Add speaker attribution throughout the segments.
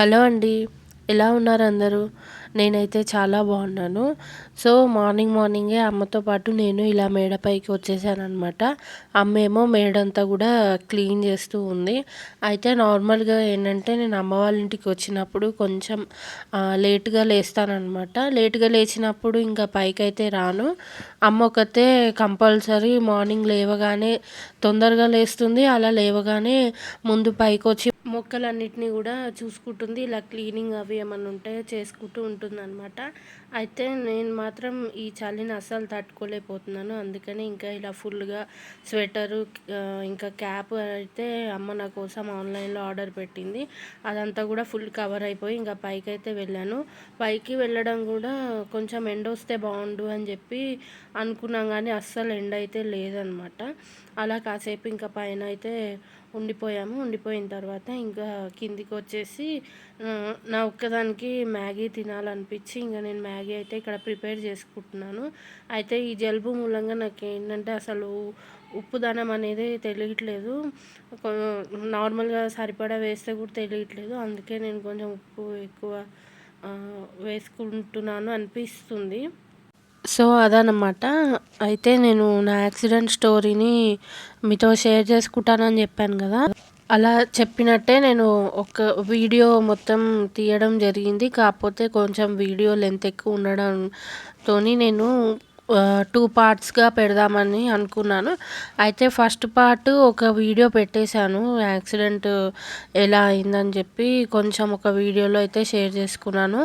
Speaker 1: Hello అండి. ఎలా ఉన్నారు అందరూ? నేనైతే చాలా బాగున్నాను. సో మార్నింగ్ మార్నింగే అమ్మతో పాటు నేను ఇలా మేడపైకి వచ్చేసాను అనమాట అమ్మ ఏమో మేడంతా కూడా క్లీన్ చేస్తూ ఉంది. అయితే నార్మల్గా ఏంటంటే నేను అమ్మ వాళ్ళ ఇంటికి వచ్చినప్పుడు కొంచెం లేట్గా లేస్తానమాట లేట్గా లేచినప్పుడు ఇంకా పైకి అయితే రాను. అమ్మ ఒకతే కంపల్సరీ మార్నింగ్ లేవగానే తొందరగా లేస్తుంది. అలా లేవగానే ముందు పైకి వచ్చి మొక్కలన్నిటినీ కూడా చూసుకుంటుంది. ఇలా క్లీనింగ్ అవి ఏమన్నా ఉంటే చేసుకుంటూ ఉంటుంది అనమాట అయితే నేను మాత్రం ఈ చలిని అస్సలు తట్టుకోలేకపోతున్నాను. అందుకని ఇంకా ఇలా ఫుల్గా స్వెటరు ఇంకా క్యాప్ అయితే అమ్మ నా కోసం ఆన్లైన్లో ఆర్డర్ పెట్టింది. అదంతా కూడా ఫుల్ కవర్ అయిపోయి ఇంకా పైకి అయితే వెళ్ళాను. పైకి వెళ్ళడం కూడా కొంచెం ఎండ వస్తే బాగుండు అని చెప్పి అనుకున్నాం కానీ అస్సలు ఎండ అయితే లేదనమాట అలా కాసేపు ఇంకా పైన అయితే ఉండిపోయాము. ఉండిపోయిన తర్వాత ఇంకా కిందికి వచ్చేసి నా ఒక్కదానికి మ్యాగీ తినాలనిపించి ఇంకా నేను మ్యాగీ అయితే ఇక్కడ ప్రిపేర్ చేసుకుంటున్నాను. అయితే ఈ జలుబు మూలంగా నాకు ఏంటంటే అసలు ఉప్పుదనం అనేది తెలియట్లేదు. నార్మల్గా సరిపడా వేస్తే కూడా తెలియట్లేదు. అందుకే నేను కొంచెం ఉప్పు ఎక్కువ వేసుకుంటున్నాను అనిపిస్తుంది. సో అదనమాట అయితే నేను నా యాక్సిడెంట్ స్టోరీని మీతో షేర్ చేసుకుంటానని చెప్పాను కదా. అలా చెప్పినట్టే నేను ఒక వీడియో మొత్తం తీయడం జరిగింది. కాకపోతే కొంచెం వీడియో లెంత్ ఎక్కువ ఉండడంతో నేను టూ పార్ట్స్గా పెడదామని అనుకున్నాను. అయితే ఫస్ట్ పార్ట్ ఒక వీడియో పెట్టేశాను. యాక్సిడెంట్ ఎలా అయిందని చెప్పి కొంచెం ఒక వీడియోలో అయితే షేర్ చేసుకున్నాను.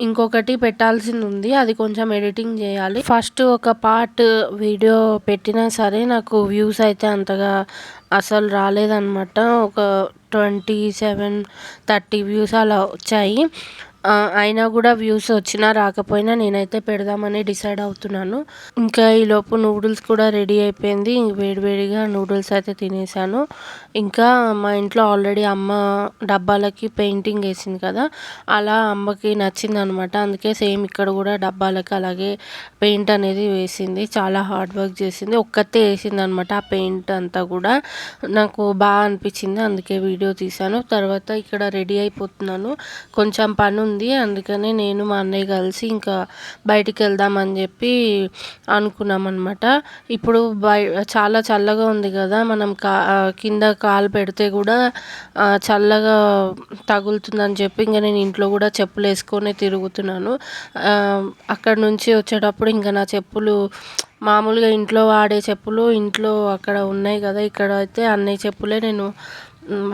Speaker 1: ఇంకొకటి పెట్టాల్సింది ఉంది. అది కొంచెం ఎడిటింగ్ చేయాలి. ఫస్ట్ ఒక పార్ట్ వీడియో పెట్టినా సరే నాకు వ్యూస్ అయితే అంతగా అసలు రాలేదన్నమాట. ఒక ట్వంటీ సెవెన్ థర్టీ వ్యూస్ అలా వచ్చాయి. అయినా కూడా వ్యూస్ వచ్చినా రాకపోయినా నేనైతే పెడదామని డిసైడ్ అవుతున్నాను. ఇంకా ఈలోపు నూడిల్స్ కూడా రెడీ అయిపోయింది. వేడివేడిగా నూడిల్స్ అయితే తినేసాను. ఇంకా మా ఇంట్లో ఆల్రెడీ అమ్మ డబ్బాలకి పెయింటింగ్ వేసింది కదా అలా అమ్మకి నచ్చింది అనమాట అందుకే సేమ్ ఇక్కడ కూడా డబ్బాలకి అలాగే పెయింట్ అనేది వేసింది. చాలా హార్డ్ వర్క్ చేసింది. ఒక్కతే వేసింది అనమాట ఆ పెయింట్ అంతా కూడా. నాకు బాగా అనిపించింది అందుకే వీడియో తీశాను. తర్వాత ఇక్కడ రెడీ అయిపోతున్నాను. కొంచెం పని ఉంది. అందుకని నేను మా అన్నయ్య కలిసి ఇంకా బయటికి వెళ్దామని చెప్పి అనుకున్నాం అనమాట ఇప్పుడు బయ చాలా చల్లగా ఉంది కదా మనం కా కింద కాలు పెడితే కూడా చల్లగా తగులుతుందని చెప్పి ఇంకా నేను ఇంట్లో కూడా చెప్పులు వేసుకొని తిరుగుతున్నాను. అక్కడ నుంచి వచ్చేటప్పుడు ఇంకా నా చెప్పులు మామూలుగా ఇంట్లో వాడే చెప్పులు ఇంట్లో అక్కడ ఉన్నాయి కదా ఇక్కడ అయితే అన్నయ్య చెప్పులే నేను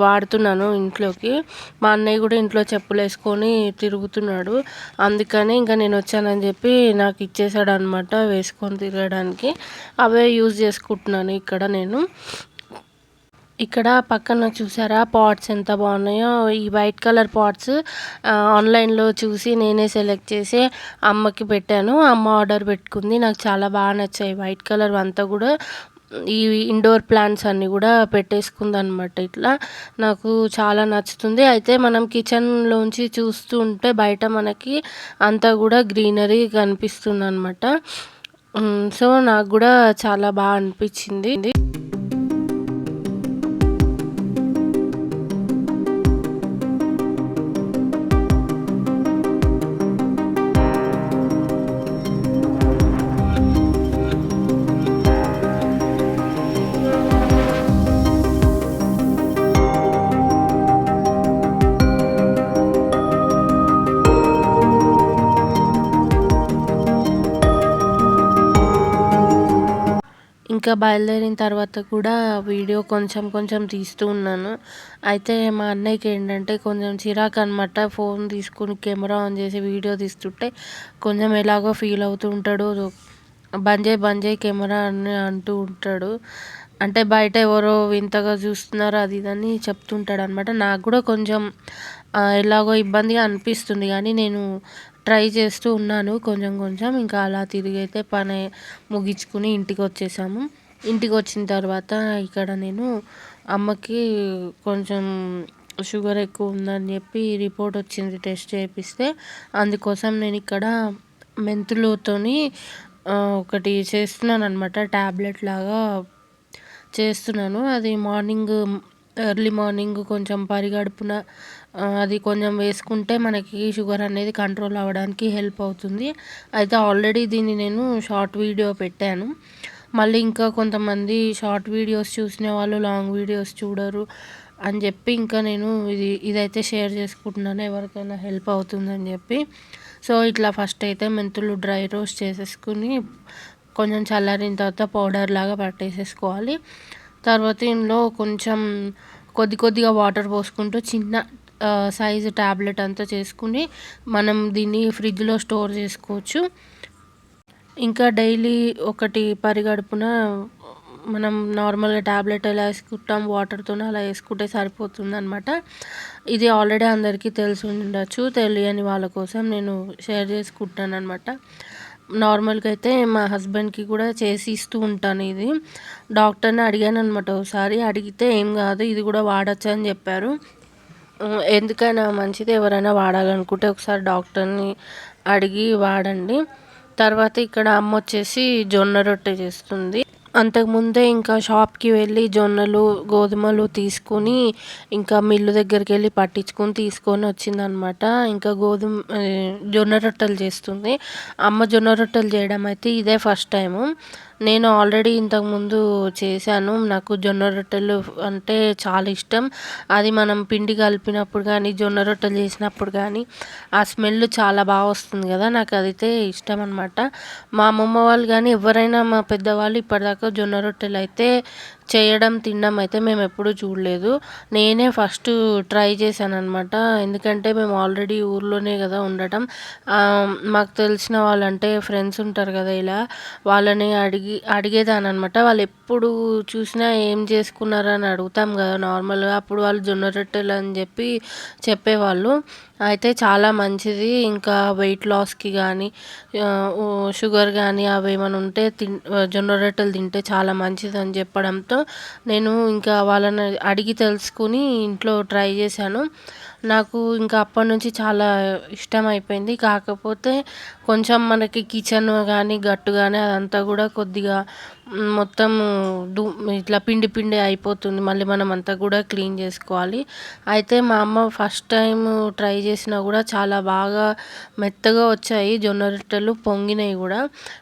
Speaker 1: వాడుతున్నాను ఇంట్లోకి. మా అన్నయ్య కూడా ఇంట్లో చెప్పులు వేసుకొని తిరుగుతున్నాడు. అందుకని ఇంకా నేను వచ్చానని చెప్పి నాకు ఇచ్చేసాడు అనమాట వేసుకొని తిరగడానికి. అవే యూజ్ చేసుకుంటున్నాను ఇక్కడ నేను. ఇక్కడ పక్కన చూసారా పాట్స్ ఎంత బాగున్నాయో? ఈ వైట్ కలర్ పాట్స్ ఆన్లైన్లో చూసి నేనే సెలెక్ట్ చేసి అమ్మకి పెట్టాను. అమ్మ ఆర్డర్ పెట్టుకుంది. నాకు చాలా బాగా నచ్చాయి. వైట్ కలర్ అంతా కూడా ఈ ఇండోర్ ప్లాంట్స్ అన్నీ కూడా పెట్టేసుకుందనమాట ఇట్లా నాకు చాలా నచ్చుతుంది. అయితే మనం కిచెన్లోంచి చూస్తూ ఉంటే బయట మనకి అంతా కూడా గ్రీనరీ కనిపిస్తుంది అనమాట సో నాకు కూడా చాలా బాగా అనిపించింది. ఇంకా బయలుదేరిన తర్వాత కూడా వీడియో కొంచెం కొంచెం తీస్తూ ఉన్నాను. అయితే మా అన్నయ్యకి ఏంటంటే కొంచెం చిరాకు అనమాట ఫోన్ తీసుకుని కెమెరా ఆన్ చేసి వీడియో తీస్తుంటే కొంచెం ఎలాగో ఫీల్ అవుతూ ఉంటాడు. బంద్ బంజే కెమెరా అని అంటూ ఉంటాడు. అంటే బయట ఎవరో వింతగా చూస్తున్నారు అది ఇదని చెప్తుంటాడు అనమాట నాకు కూడా కొంచెం ఎలాగో ఇబ్బందిగా అనిపిస్తుంది. కానీ నేను ట్రై చేస్తూ ఉన్నాను కొంచెం కొంచెం. ఇంకా అలా తిరిగి అయితే పని ముగించుకుని ఇంటికి వచ్చేసాము ఇంటికి వచ్చిన తర్వాత ఇక్కడ నేను అమ్మకి కొంచెం షుగర్ ఎక్కువ ఉందని చెప్పి రిపోర్ట్ వచ్చింది టెస్ట్ చేపిస్తే అందుకోసం నేను ఇక్కడ మెంతులతోని ఒకటి చేస్తున్నాను అనమాట ట్యాబ్లెట్ లాగా చేస్తున్నాను. అది మార్నింగ్ ఎర్లీ మార్నింగ్ కొంచెం పరిగడుపున అది కొంచెం వేసుకుంటే మనకి షుగర్ అనేది కంట్రోల్ అవ్వడానికి హెల్ప్ అవుతుంది. అయితే ఆల్రెడీ దీన్ని నేను షార్ట్ వీడియో పెట్టాను. మళ్ళీ ఇంకా కొంతమంది షార్ట్ వీడియోస్ చూసిన వాళ్ళు లాంగ్ వీడియోస్ చూడరు అని చెప్పి ఇంకా నేను ఇది ఇదైతే షేర్ చేసుకుంటున్నాను. ఎవరికైనా హెల్ప్ అవుతుందని చెప్పి. సో ఇట్లా ఫస్ట్ అయితే మెంతులు డ్రై రోస్ట్ చేసేసుకుని కొంచెం చల్లారిన తర్వాత పౌడర్ లాగా పట్టేసేసుకోవాలి. తర్వాత ఇందులో కొంచెం కొద్ది కొద్దిగా వాటర్ పోసుకుంటూ చిన్న సైజు ట్యాబ్లెట్ అంతా చేసుకుని మనం దీన్ని ఫ్రిడ్జ్లో స్టోర్ చేసుకోవచ్చు. ఇంకా డైలీ ఒకటి పరిగడుపున మనం నార్మల్గా ట్యాబ్లెట్ ఎలా వేసుకుంటాం వాటర్తో అలా వేసుకుంటే సరిపోతుంది అనమాట ఇది ఆల్రెడీ అందరికీ తెలిసి ఉండొచ్చు తెలియని వాళ్ళ కోసం నేను షేర్ చేసుకుంటాను అనమాట నార్మల్గా అయితే మా హస్బెండ్కి కూడా చేసి ఇస్తూ ఉంటాను ఇది. డాక్టర్ని అడిగాను అనమాట ఒకసారి. అడిగితే ఏం కాదు ఇది కూడా వాడచ్చు అని చెప్పారు. ఎందుకైనా మంచిది ఎవరైనా వాడాలనుకుంటే ఒకసారి డాక్టర్ని అడిగి వాడండి. తర్వాత ఇక్కడ అమ్మ వచ్చేసి జొన్న రొట్టె చేస్తుంది. అంతకుముందే ఇంకా షాప్కి వెళ్ళి జొన్నలు గోధుమలు తీసుకొని ఇంకా మిల్లు దగ్గరికి వెళ్ళి పట్టించుకొని తీసుకొని వచ్చిందనమాట. ఇంకా గోధుమ జొన్న రొట్టెలు చేస్తుంది. అమ్మ జొన్న రొట్టెలు చేయడం అయితే ఇదే ఫస్ట్ టైము. నేను ఆల్రెడీ ఇంతకుముందు చేశాను. నాకు జొన్న రొట్టెలు అంటే చాలా ఇష్టం. అది మనం పిండి కలిపినప్పుడు కానీ జొన్న రొట్టెలు చేసినప్పుడు కానీ ఆ స్మెల్ చాలా బాగా వస్తుంది కదా. నాకు అదైతే ఇష్టం అనమాట మా అమ్మమ్మ వాళ్ళు కానీ ఎవరైనా మా పెద్దవాళ్ళు ఇప్పటిదాకా జొన్న రొట్టెలు అయితే చేయడం తినడం అయితే మేము ఎప్పుడూ చూడలేదు. నేనే ఫస్ట్ ట్రై చేశాను అనమాట ఎందుకంటే మేము ఆల్రెడీ ఊర్లోనే కదా ఉండటం. మాకు తెలిసిన వాళ్ళంటే ఫ్రెండ్స్ ఉంటారు కదా ఇలా. వాళ్ళని అడిగి అడిగేదాన్ని అనమాట వాళ్ళు ఎప్పుడు చూసినా ఏం చేసుకున్నారని అడుగుతాం కదా నార్మల్గా. అప్పుడు వాళ్ళు జొన్న రొట్టెలు అని చెప్పి చెప్పేవాళ్ళు. అయితే చాలా మంచిది. ఇంకా వెయిట్ లాస్కి కానీ షుగర్ కానీ అవి ఏమైనా ఉంటే తిన్ జొన్న రొట్టెలు తింటే చాలా మంచిది అని చెప్పడంతో నేను ఇంకా వాళ్ళని అడిగి తెలుసుకుని ఇంట్లో ట్రై చేశాను. నాకు ఇంకా అప్పటి నుంచి చాలా ఇష్టం అయిపోయింది కాకపోతే కొంచెం మనకి కిచెన్ కానీ గట్టు కానీ అదంతా కూడా కొద్దిగా మొత్తం దు ఇట్లా పిండి పిండి అయిపోతుంది. మళ్ళీ మనం అంతా కూడా క్లీన్ చేసుకోవాలి. అయితే మా అమ్మ ఫస్ట్ టైం ట్రై చేసినా కూడా చాలా బాగా మెత్తగా వచ్చాయి. జొన్న రొట్టెలు పొంగినాయి కూడా.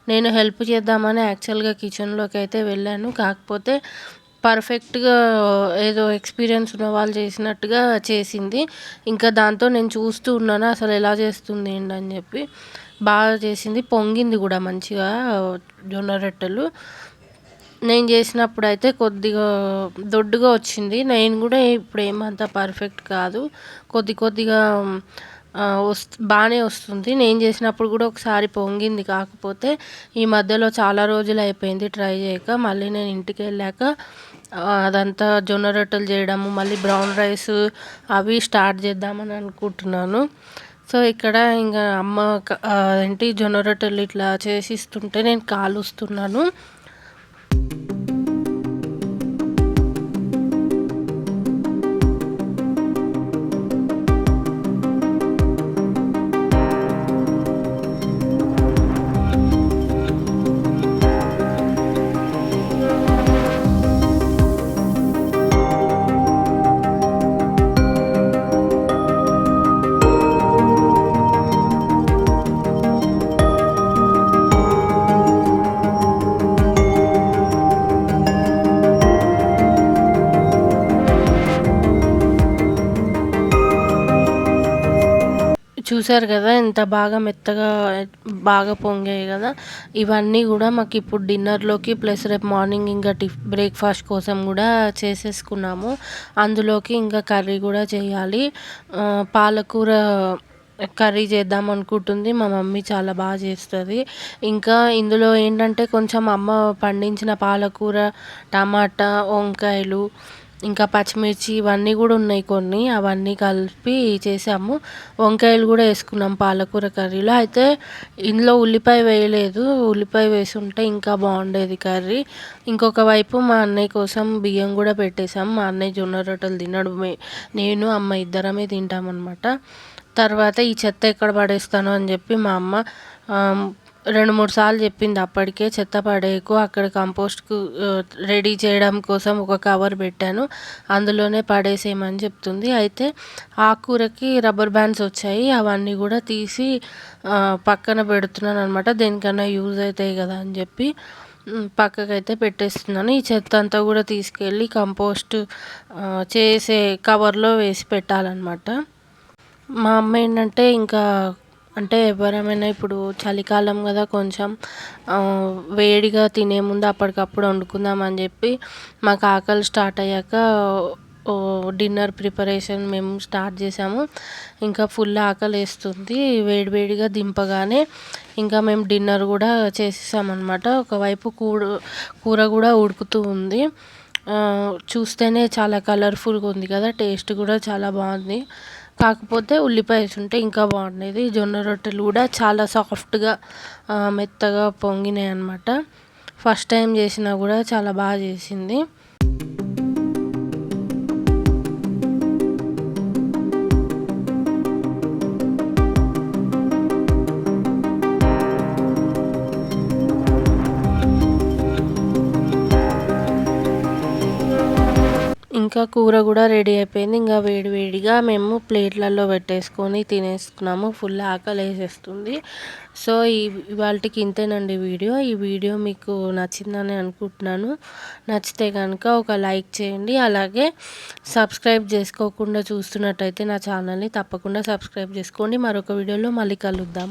Speaker 1: నేను హెల్ప్ చేద్దామని యాక్చువల్గా కిచెన్లోకి అయితే వెళ్ళాను. కాకపోతే పర్ఫెక్ట్గా ఏదో ఎక్స్పీరియన్స్ ఉన్న వాళ్ళు చేసినట్టుగా చేసింది. ఇంకా దాంతో నేను చూస్తూ ఉన్నాను అసలు ఎలా చేస్తుంది ఏంటని చెప్పి. బాగా చేసింది పొంగింది కూడా మంచిగా జొన్న రొట్టెలు. నేను చేసినప్పుడు అయితే కొద్దిగా దొడ్డుగా వచ్చింది. నేను కూడా ఇప్పుడు ఏమంత పర్ఫెక్ట్ కాదు. కొద్ది కొద్దిగా వస్తు బాగానే వస్తుంది. నేను చేసినప్పుడు కూడా ఒకసారి పొంగింది. కాకపోతే ఈ మధ్యలో చాలా రోజులు అయిపోయింది ట్రై చేయక. మళ్ళీ నేను ఇంటికి వెళ్ళాక అదంతా జొన్న రొట్టెలు చేయడము మళ్ళీ బ్రౌన్ రైస్ అవి స్టార్ట్ చేద్దామని అనుకుంటున్నాను. సో ఇక్కడ ఇంకా అమ్మ ఏంటి జొన్న రొట్టెలు ఇట్లా చేసి ఇస్తుంటే నేను కాలుస్తున్నాను. చూసారు కదా ఎంత బాగా మెత్తగా బాగా పొంగాయి కదా. ఇవన్నీ కూడా మాకు ఇప్పుడు డిన్నర్లోకి ప్లస్ రేపు మార్నింగ్ ఇంకా టిఫ్ బ్రేక్ఫాస్ట్ కోసం కూడా చేసేసుకున్నాము. అందులోకి ఇంకా కర్రీ కూడా చేయాలి. పాలకూర కర్రీ చేద్దాం అనుకుంటుంది. మా మమ్మీ చాలా బాగా చేస్తుంది. ఇంకా ఇందులో ఏంటంటే కొంచెం అమ్మ పండించిన పాలకూర టమాటా వంకాయలు ఇంకా పచ్చిమిర్చి ఇవన్నీ కూడా ఉన్నాయి కొన్ని. అవన్నీ కలిపి చేసాము. వంకాయలు కూడా వేసుకున్నాం పాలకూర కర్రీలో. అయితే ఇందులో ఉల్లిపాయ వేయలేదు. ఉల్లిపాయ వేసి ఉంటే ఇంకా బాగుండేది కర్రీ. ఇంకొక వైపు మా అన్నయ్య కోసం బియ్యం కూడా పెట్టేశాం. మా అన్నయ్య జొన్న రొట్టెలు తినడు నేను అమ్మ ఇద్దరమే తింటామన్నమాట. తర్వాత ఈ చెత్త ఎక్కడ పడేస్తాను అని చెప్పి మా అమ్మ రెండు మూడు సార్లు చెప్పింది అప్పటికే చెత్త పడేయకు అక్కడ కంపోస్ట్కు రెడీ చేయడం కోసం ఒక కవర్ పెట్టాను. అందులోనే పడేసేయమని చెప్తుంది. అయితే ఆకుకూరకి రబ్బర్ బ్యాండ్స్ వచ్చాయి. అవన్నీ కూడా తీసి పక్కన పెడుతున్నాను అనమాట దేనికన్నా యూజ్ అవుతాయి కదా అని చెప్పి పక్కకైతే పెట్టేస్తున్నాను. ఈ చెత్త అంతా కూడా తీసుకెళ్ళి కంపోస్ట్ చేసే కవర్లో వేసి పెట్టాలన్నమాట. మా అమ్మ ఏంటంటే ఇంకా అంటే ఎవరమైనా ఇప్పుడు చలికాలం కదా కొంచెం వేడిగా తినే ముందు అప్పటికప్పుడు వండుకుందాం అని చెప్పి మాకు ఆకలి స్టార్ట్ అయ్యాక డిన్నర్ ప్రిపరేషన్ మేము స్టార్ట్ చేసాము. ఇంకా ఫుల్ ఆకలి వేస్తుంది వేడివేడిగా దింపగానే ఇంకా మేము డిన్నర్ కూడా చేసేసామన్నమాట. ఒకవైపు కూడు కూర కూడా ఉడుకుతూ ఉంది. చూస్తేనే చాలా కలర్ఫుల్గా ఉంది కదా టేస్ట్ కూడా చాలా బాగుంది. కాకపోతే ఉల్లిపాయ ఉంటే ఇంకా బాగుండేది. జొన్న రొట్టెలు కూడా చాలా సాఫ్ట్గా మెత్తగా పొంగినాయి అనమాట ఫస్ట్ టైం చేసినా కూడా చాలా బాగా చేసింది. ఇంకా కూర కూడా రెడీ అయిపోయింది. ఇంకా వేడి వేడిగా మేము ప్లేట్లలో పెట్టేసుకొని తినేసుకున్నాము. ఫుల్ ఆకలి వేసేస్తుంది. సో ఈ ఇవాళకి ఇంతేనండి వీడియో. ఈ వీడియో మీకు నచ్చిందని అనుకుంటున్నాను. నచ్చితే కనుక ఒక లైక్ చేయండి. అలాగే సబ్స్క్రైబ్ చేసుకోకుండా చూస్తున్నట్టయితే నా ఛానల్ని తప్పకుండా సబ్స్క్రైబ్ చేసుకోండి. మరొక వీడియోలో మళ్ళీ కలుద్దాం.